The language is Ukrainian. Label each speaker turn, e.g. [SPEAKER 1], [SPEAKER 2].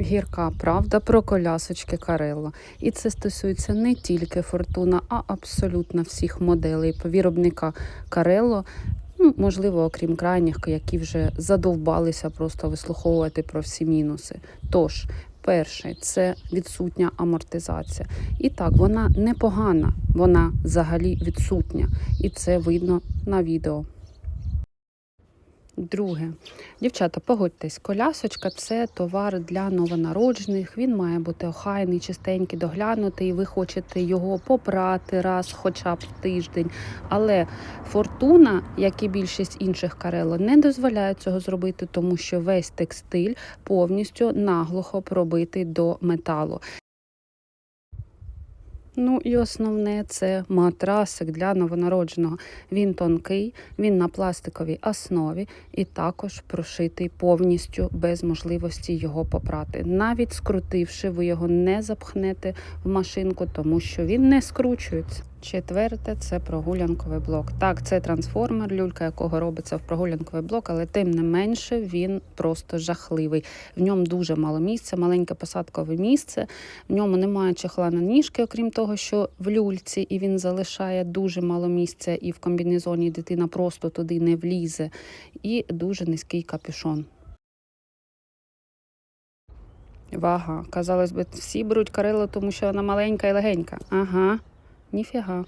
[SPEAKER 1] Гірка правда про колясочки Карело. І це стосується не тільки Фортуна, а абсолютно всіх моделей виробника Карело. Ну, можливо, окрім крайніх, які вже задовбалися просто вислуховувати про всі мінуси. Тож, перше, це відсутня амортизація. І так, вона непогана, вона взагалі відсутня. І це видно на відео. Друге, дівчата, погодьтесь, колясочка це товар для новонароджених. Він має бути охайний, чистенький, доглянутий. Ви хочете його попрати раз, хоча б в тиждень. Але фортуна, як і більшість інших карело, не дозволяє цього зробити, тому що весь текстиль повністю наглухо пробитий до металу. Ну і основне це матрасик для новонародженого. Він тонкий, він на пластиковій основі і також прошитий повністю без можливості його попрати. Навіть скрутивши, ви його не запхнете в машинку, тому що він не скручується. Четверте це прогулянковий блок. Так, це трансформер, люлька якого робиться в прогулянковий блок, але тим не менше він просто жахливий. В ньому дуже мало місця, маленьке посадкове місце. В ньому немає чехла на ніжки, окрім того, що в люльці і він залишає дуже мало місця, і в комбінезоні дитина просто туди не влізе. І дуже низький капюшон. Вага. Казалось би, всі беруть карело, тому що вона маленька і легенька. Ага, 你非常好。